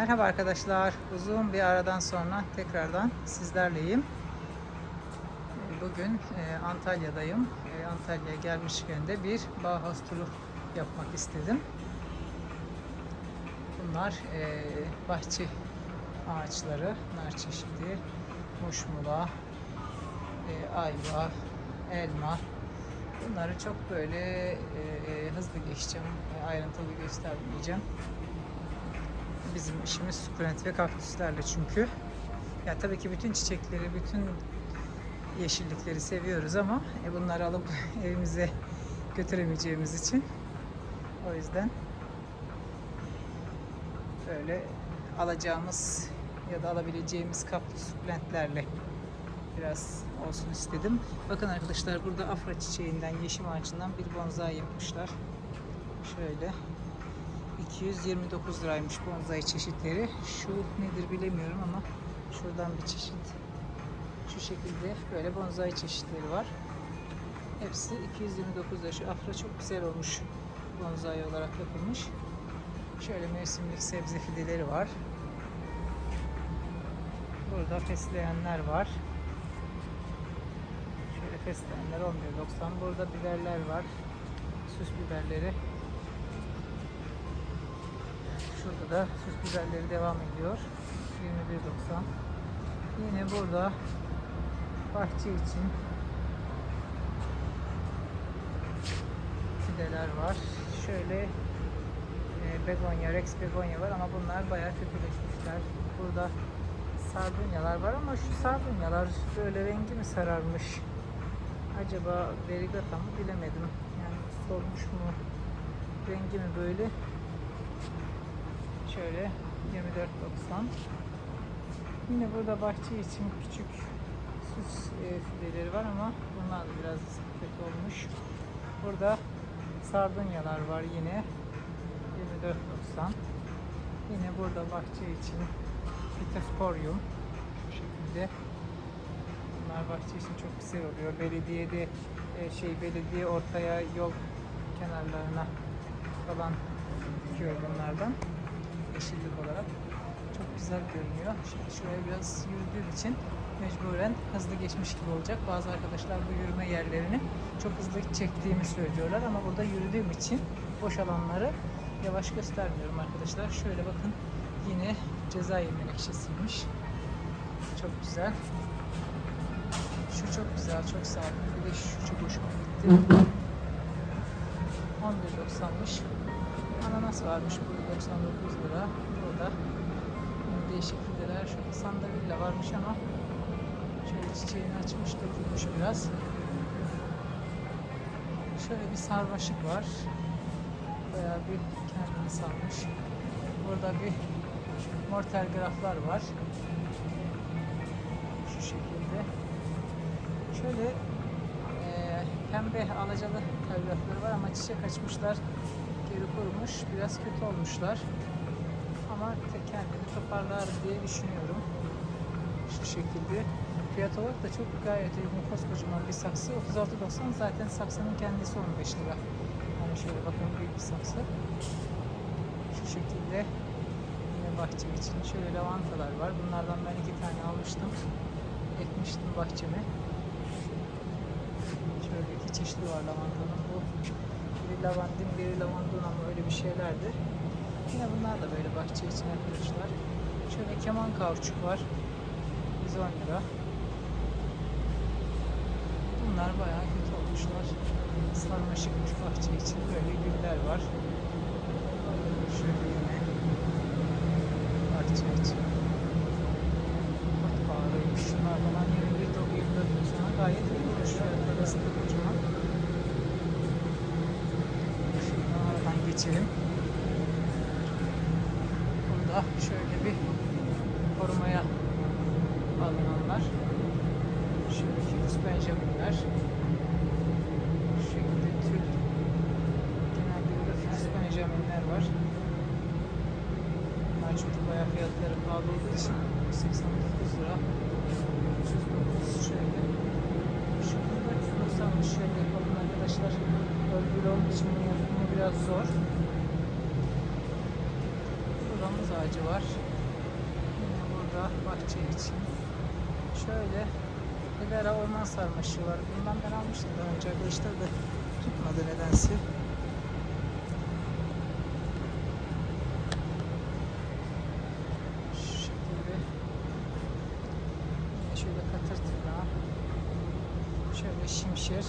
Merhaba arkadaşlar. Uzun bir aradan sonra tekrardan sizlerleyim. Bugün e, Antalya'dayım. E, Antalya'ya gelmişken de bir Bauhaus turu yapmak istedim. Bunlar e, bahçe ağaçları, nar çeşidi, muşmula, e, ayva, elma. Bunları çok böyle hızlı geçeceğim, ayrıntılı göstermeyeceğim. Bizim işimiz sukulent ve kaktüslerle çünkü. Ya tabii ki bütün çiçekleri, bütün yeşillikleri seviyoruz ama e, bunları alıp evimize götüremeyeceğimiz için o yüzden böyle alacağımız ya da alabileceğimiz kaktüs sukulentlerle biraz olsun istedim. Bakın arkadaşlar burada afra çiçeğinden, yeşim ağacından bir bonsai yapmışlar. Şöyle 229 liraymış bonsai çeşitleri. Şu nedir bilemiyorum ama şuradan bir çeşit. Şu şekilde böyle bonsai çeşitleri var. Hepsi 229 lira. Şu afra çok güzel olmuş. Bonsai olarak yapılmış. Şöyle mevsimlik sebze fideleri var. Burada fesleğenler var. Şöyle fesleğenler 11.90. Burada biberler var. Süs biberleri. Şurada da süs biberleri devam ediyor. 21.90. Yine burada bahçe için fideler var. Şöyle e, begonya, rex begonya var ama bunlar bayağı kötüleşmişler. Burada sardunyalar var ama şu sardunyalar böyle rengi mi sararmış? Acaba verigata mı bilemedim. Yani solmuş mu? Rengi mi böyle? Şöyle 24.90. Yine burada bahçe için küçük süs e, fideleri var ama bunlar da biraz kötü olmuş. Burada sardunyalar var yine 24.90. Yine burada bahçe için Fitosporium bu şekilde. Bunlar bahçe için çok güzel oluyor. Belediyede e, şey belediye ortaya yol kenarlarına falan dikiyor bunlardan yeşillik olarak. Çok güzel görünüyor. Şimdi şuraya biraz yürüdüğüm için mecburen hızlı geçmiş gibi olacak. Bazı arkadaşlar bu yürüme yerlerini çok hızlı çektiğimi söylüyorlar ama burada yürüdüğüm için boş alanları yavaş göstermiyorum arkadaşlar. Şöyle bakın yine Cezayir menekşesiymiş. Çok güzel. Şu çok güzel, çok sağlıklı. Bir de şu çok hoşuma gitti. 11.90'mış. Ananas varmış burada 99 lira. Burada değişik fideler. Şurada sandalye varmış ama şöyle çiçeğini açmış dökülmüş biraz. Şöyle bir sarmaşık var. Bayağı bir kendini salmış. Burada bir mortel graflar var. Şu şekilde. Şöyle eee, pembe alacalı telgrafları var ama çiçek açmışlar. Geri kurumuş. Biraz kötü olmuşlar. Ama kendini toparlar diye düşünüyorum. Şu şekilde. Fiyat olarak da çok gayet uygun. Koskocaman bir saksı. 36.90 zaten saksının kendisi 15 lira. Yani şöyle bakın büyük bir saksı. Şu şekilde yine bahçe için şöyle lavantalar var. Bunlardan ben iki tane almıştım. Ekmiştim bahçeme. Şöyle iki çeşidi var lavantanın. Bu biri lavandin, biri lavanduna mı öyle bir şeylerdi. Yine bunlar da böyle bahçe için arkadaşlar. Şöyle keman kauçuk var. 110 lira. Bunlar bayağı kötü olmuşlar. Sarmaşıkmış bahçe için böyle güller var. Şöyle yine bahçe için. Çok pahalıymış. Şunlar falan 21 dolar 24 lira sonra gayet uygunmuş. Fiyatlar arasında kocaman. Şuradan aradan geçelim. Burada şöyle bir korumaya alınanlar. Şöyle Figus Benjamin'ler. Şu şekilde tül. Genelde burada Figus Benjamin'ler var. Bunlar çünkü bayağı fiyatları pahalı olduğu için 89 lira. 309 şöyle. Şu burada 390 şöyle yapalım arkadaşlar. Örgülü olduğu için yapımı biraz zor. Burada ağacı var. Yine burada bahçe için. Şöyle Libera orman sarmaşığı var. Bundan ben almıştım daha önce arkadaşlar da tutmadı nedense. Şu şekilde. Yine şöyle katır tırnağı. Şöyle şimşir.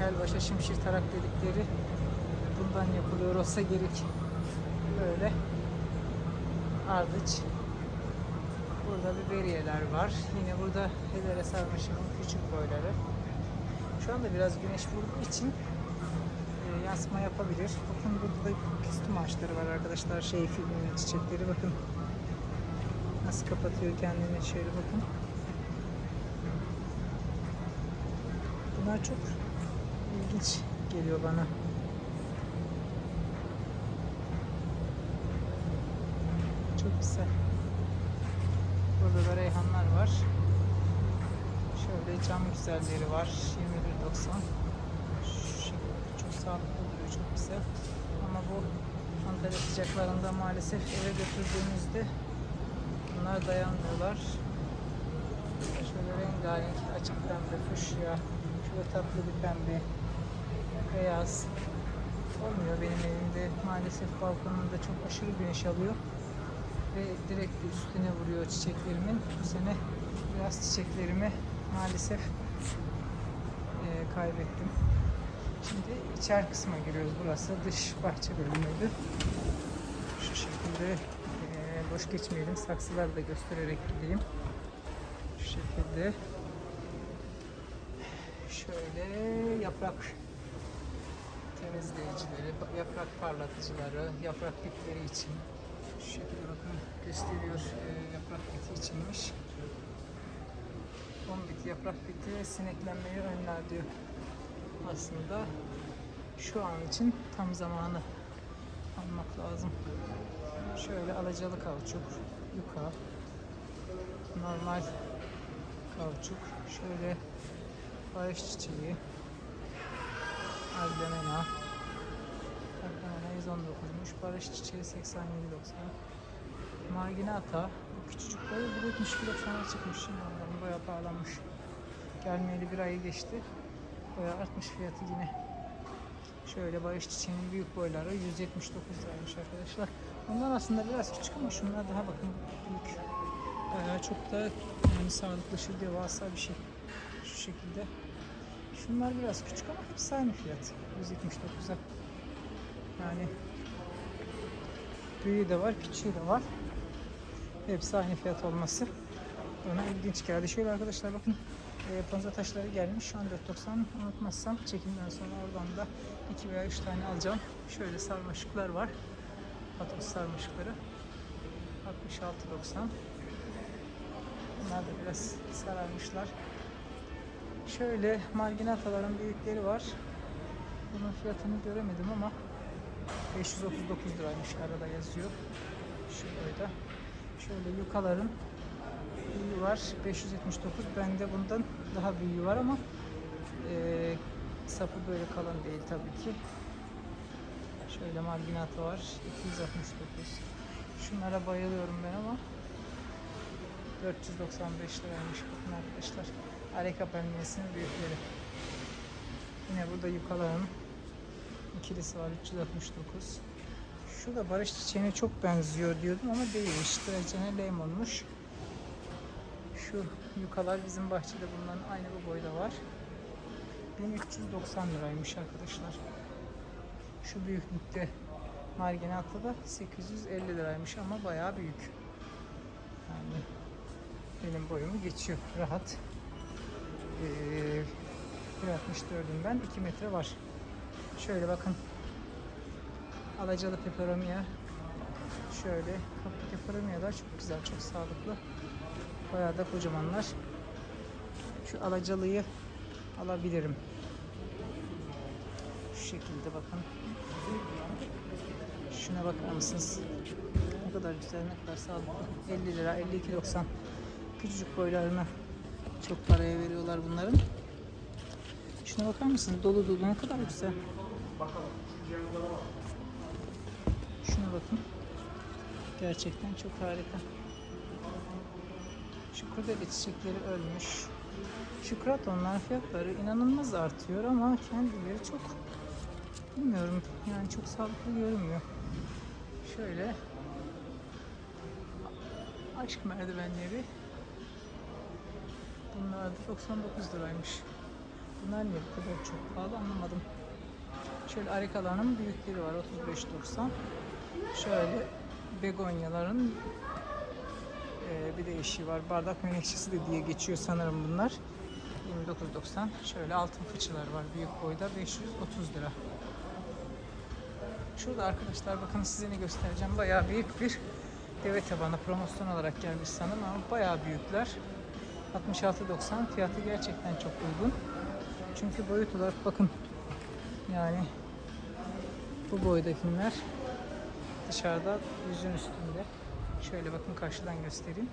Kelbaşa şimşir tarak dedikleri bundan yapılıyor olsa gerek. Böyle ardıç. Burada biberiyeler var. Yine burada hedere sarmaşığın küçük boyları. Şu anda biraz güneş vurduğu için e, yansıma yapabilir. Bakın burada da küstüm ağaçları var arkadaşlar. Şey filminin çiçekleri bakın. Nasıl kapatıyor kendini şöyle bakın. Bunlar çok ilginç geliyor bana. Çok güzel. Burada da reyhanlar var. Şöyle cam güzelleri var. 21.90. Şu şekilde çok sağlıklı duruyor. Çok güzel. Ama bu Antalya sıcaklarında maalesef eve götürdüğümüzde bunlar dayanmıyorlar. Şöyle rengarenk açık pembe, fuşya, şöyle tatlı bir pembe, beyaz. Olmuyor benim evimde. Maalesef balkonumda çok aşırı güneş alıyor ve direkt üstüne vuruyor çiçeklerimin. Bu sene biraz çiçeklerimi maalesef e, kaybettim. Şimdi içer kısma giriyoruz. Burası dış bahçe bölümüydü. Şu şekilde e, boş geçmeyelim. Saksıları da göstererek gideyim. Şu şekilde şöyle yaprak temizleyicileri, yaprak parlatıcıları, yaprak dipleri için şu şekilde bakın gösteriyor e, yaprak biti içinmiş. Bombit yaprak biti sineklenmeyi önler diyor. Aslında şu an için tam zamanı almak lazım. Şöyle alacalı kauçuk, yuka, normal kauçuk, şöyle barış çiçeği, albemena, albemena 119'muş, barış çiçeği 87.90, marginata, bu küçücük boyu 72.90'a çıkmış şimdi onların bayağı pahalanmış. Gelmeyeli bir ayı geçti. Bayağı artmış fiyatı yine. Şöyle barış çiçeğinin büyük boyları 179 liraymış arkadaşlar. Bunlar aslında biraz küçük ama şunlar daha bakın büyük. Bayağı çok da yani sağlıklı şu devasa bir şey. Şu şekilde. Şunlar biraz küçük ama hepsi aynı fiyat. 179'a. Yani büyüğü de var, küçüğü de var. Hepsi aynı fiyat olması bana ilginç geldi. Şöyle arkadaşlar bakın e, panza taşları gelmiş. 14.90 unutmazsam çekimden sonra oradan da 2 veya 3 tane alacağım. Şöyle sarmaşıklar var. Patos sarmaşıkları. 66.90 Bunlar da biraz sararmışlar. Şöyle marginataların büyükleri var. Bunun fiyatını göremedim ama 539 liraymış arada yazıyor. Şurada. Şöyle yukaların büyüğü var 579. Bende bundan daha büyüğü var ama e, sapı böyle kalın değil tabii ki. Şöyle marginatı var 269. Şunlara bayılıyorum ben ama 495 liraymış bakın arkadaşlar. Areka palmiyesinin büyükleri. Yine burada yukaların ikilisi var 369. Şu da barış çiçeğine çok benziyor diyordum ama değilmiş. Trecene lemonmuş. Şu yukalar bizim bahçede bulunan aynı bu boyda var. 1390 liraymış arkadaşlar. Şu büyüklükte marginatlı da 850 liraymış ama bayağı büyük. Yani benim boyumu geçiyor rahat. Ee, 1.64'üm ben 2 metre var. Şöyle bakın. Alacalı peperomia. Şöyle peperomialar çok güzel, çok sağlıklı. Bayağı da kocamanlar. Şu alacalıyı alabilirim. Şu şekilde bakın. Şuna bakar mısınız? Ne kadar güzel, ne kadar sağlıklı. 50 lira, 52.90. Küçücük boylarına çok paraya veriyorlar bunların. Şuna bakar mısınız? Dolu dolu ne kadar güzel. Bakın. Gerçekten çok harika. Şu kurdele çiçekleri ölmüş. Şu kratonların fiyatları inanılmaz artıyor ama kendileri çok bilmiyorum yani çok sağlıklı görünmüyor. Şöyle aşk merdivenleri bunlar da 99 liraymış. Bunlar niye bu kadar çok pahalı anlamadım. Şöyle arikaların büyükleri var 35.90. Şöyle begonyaların ee, bir de eşiği var. Bardak menekşesi de diye geçiyor sanırım bunlar. 29.90. Şöyle altın fıçılar var büyük boyda 530 lira. Şurada arkadaşlar bakın size ne göstereceğim. Bayağı büyük bir deve tabanı promosyon olarak gelmiş sanırım ama bayağı büyükler. 66.90 fiyatı gerçekten çok uygun. Çünkü boyut olarak bakın yani bu boydakiler dışarıda yüzün üstünde. Şöyle bakın karşıdan göstereyim.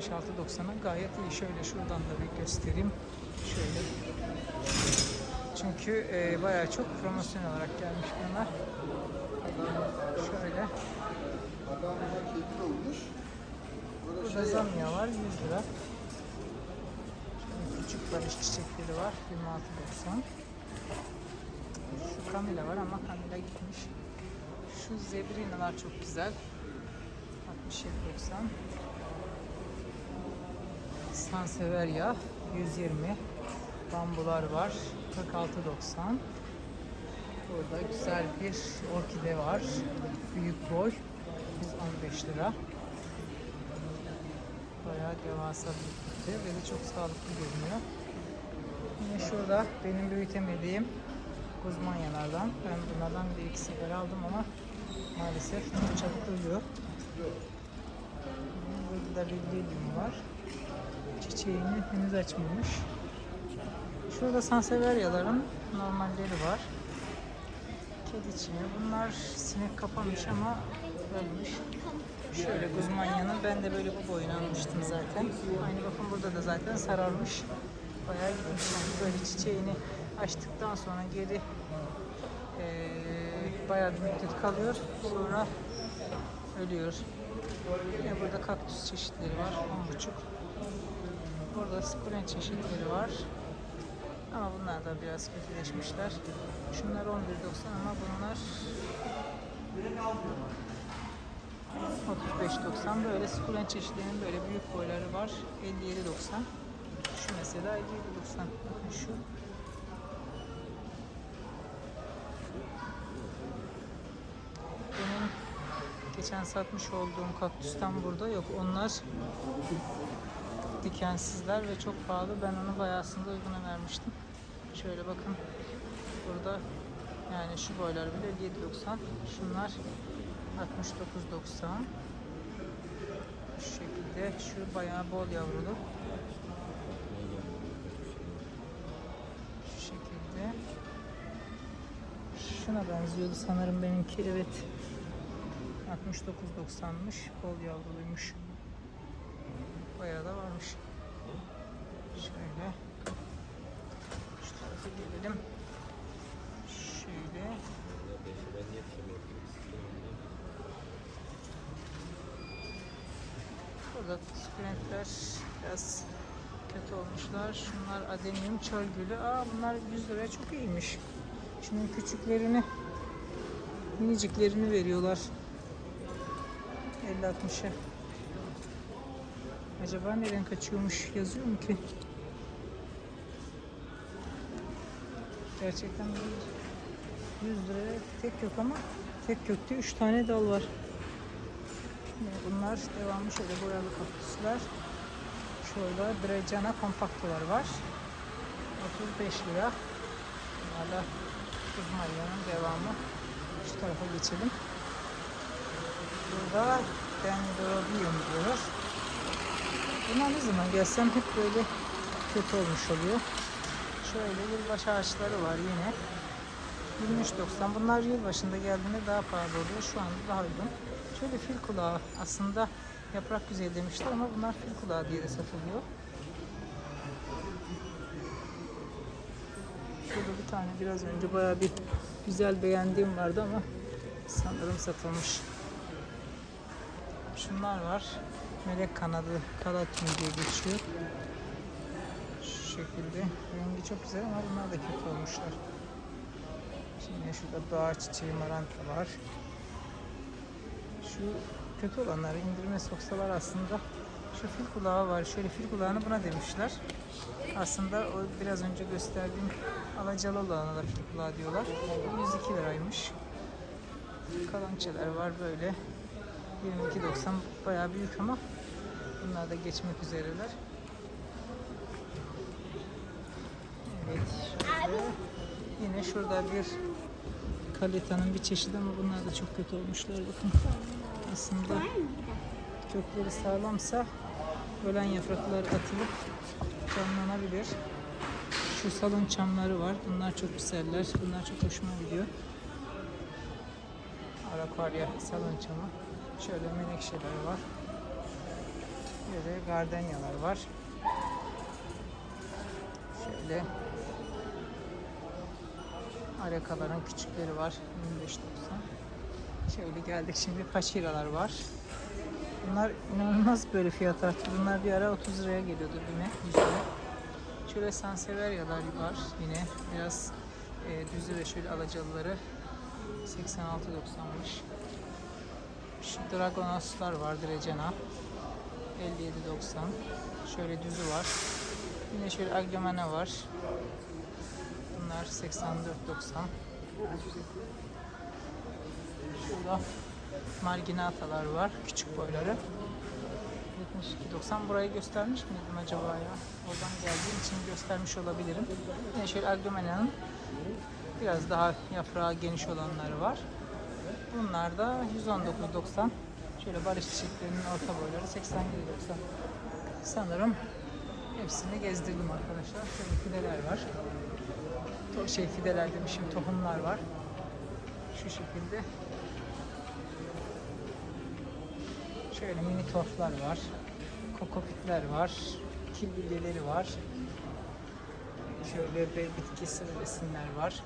66.90'a gayet iyi. Şöyle şuradan da bir göstereyim. Şöyle. Çünkü e, bayağı çok promosyon olarak gelmiş bunlar. Şöyle. Burada zamya var 100 lira. Şöyle küçük barış çiçekleri var 26.90. Şu Kamila var ama Kamila gitmiş. Şu zebrinalar çok güzel. 67.90 Sanseverya 120 Bambular var 46.90 Burada güzel bir orkide var Büyük boy 115 lira. Bayağı devasa bir ve de çok sağlıklı görünüyor. Yine şurada benim büyütemediğim Guzmanyalardan ben bunlardan bir iki sefer aldım ama maalesef çok çabuk ölüyor Burada da lilium var. Çiçeğini henüz açmamış. Şurada sanseveryaların normalleri var. Kedi çimi. Bunlar sinek kapamış ama ölmüş. Şöyle guzmanyanın ben de böyle bu boyunu almıştım zaten. Aynı bakın burada da zaten sararmış. Bayağı gitmiş. Böyle çiçeğini açtıktan sonra geri eee bayağı bir müddet kalıyor. Sonra ölüyor. Yine burada kaktüs çeşitleri var. 10,5. Burada sukulent çeşitleri var. Ama bunlar da biraz kötüleşmişler. Şunlar 11.90 ama bunlar 35.90 böyle sukulent çeşitlerinin böyle büyük boyları var 57.90 şu mesela 57.90 bakın şu benim geçen satmış olduğum kaktüsten burada yok. Onlar dikensizler ve çok pahalı. Ben onu bayağı aslında uyguna vermiştim. Şöyle bakın. Burada yani şu boylar bile 7.90 şunlar 69.90 şu şekilde şu bayağı bol yavrulu. Şu şekilde. Şuna benziyordu sanırım benimki. Evet 69.90'mış bol yavruluymuş bayağı da varmış şöyle şu tarafa gelelim şöyle Burada sukulentler biraz kötü olmuşlar. Şunlar adenium çöl gülü. Aa bunlar 100 liraya çok iyiymiş. Şunun küçüklerini miniciklerini veriyorlar. 50-60'a. Acaba nereden kaçıyormuş yazıyor mu ki? Gerçekten bir 100 liraya tek kök ama tek kökte 3 tane dal var. Yine bunlar devamlı şöyle boyalı kaktüsler. Şöyle Brejana kompaktolar var. 35 lira. Hala Kuzmarya'nın devamı. Şu tarafa geçelim. Burada Dendrobium diyor. Buna ne zaman gelsem hep böyle kötü olmuş oluyor. Şöyle yılbaşı ağaçları var yine. 23.90. Bunlar yılbaşında geldiğinde daha pahalı oluyor. Şu anda daha uygun. Şöyle fil kulağı aslında yaprak güzeli demişler ama bunlar fil kulağı diye de satılıyor. Şurada bir tane biraz önce bayağı bir güzel beğendiğim vardı ama Sanırım satılmış. Şunlar var. Melek kanadı kalatın diye geçiyor. Şu şekilde. Rengi çok güzel ama bunlar da kötü olmuşlar. Şimdi şurada doğa çiçeği maranta var. Şu kötü olanları indirime soksalar aslında şu fil kulağı var. Şöyle fil kulağını buna demişler. Aslında o biraz önce gösterdiğim alacalı olana da fil kulağı diyorlar. 102 liraymış. Kalançeler var böyle. 22.90 bayağı büyük ama bunlar da geçmek üzereler. Evet. Şöyle. Yine şurada bir kaletanın bir çeşidi ama bunlar da çok kötü olmuşlar bakın. Aslında kökleri sağlamsa ölen yapraklar atılıp canlanabilir. Şu salon çamları var. Bunlar çok güzeller. Bunlar çok hoşuma gidiyor. Arakarya salon çamı. Şöyle menekşeler var. Böyle gardenyalar var. Şöyle arakaların küçükleri var. 25.90. Şöyle geldik şimdi paçiralar var. Bunlar inanılmaz böyle fiyat arttı. Bunlar bir ara 30 liraya geliyordu bime 100 lira. Şöyle sanseveriyalar var yine biraz e, düzü ve şöyle alacalıları 86.90'mış. Şu Dragonoslar var Drecena 57.90. Şöyle düzü var. Yine şöyle Aglemane var. Bunlar 84.90. Şurada marginatalar var. Küçük boyları. 72.90. Burayı göstermiş miydim acaba ya? Oradan geldiğim için göstermiş olabilirim. Yine şöyle Aglomena'nın biraz daha yaprağı geniş olanları var. Bunlar da 119.90. Şöyle barış çiçeklerinin orta boyları 87.90. Sanırım hepsini gezdirdim arkadaşlar. Şöyle fideler var. To şey fideler demişim tohumlar var. Şu şekilde. Şöyle mini torflar var. Kokopitler var. Kilbilyeleri var. Şöyle bir bitki sırrısınlar var.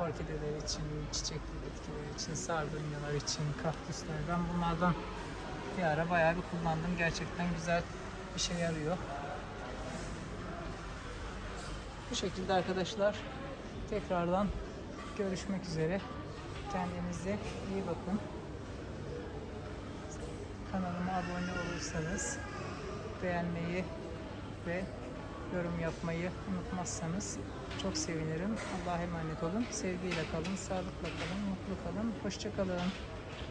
Orkideler için, çiçekli bitkiler için, sardunyalar için, kaktüsler. Ben bunlardan bir ara bayağı bir kullandım. Gerçekten güzel bir şey yarıyor. Bu şekilde arkadaşlar tekrardan görüşmek üzere. Kendinize iyi bakın. Kanalıma abone olursanız beğenmeyi ve yorum yapmayı unutmazsanız çok sevinirim. Allah'a emanet olun. Sevgiyle kalın, sağlıkla kalın, mutlu kalın. Hoşça kalın.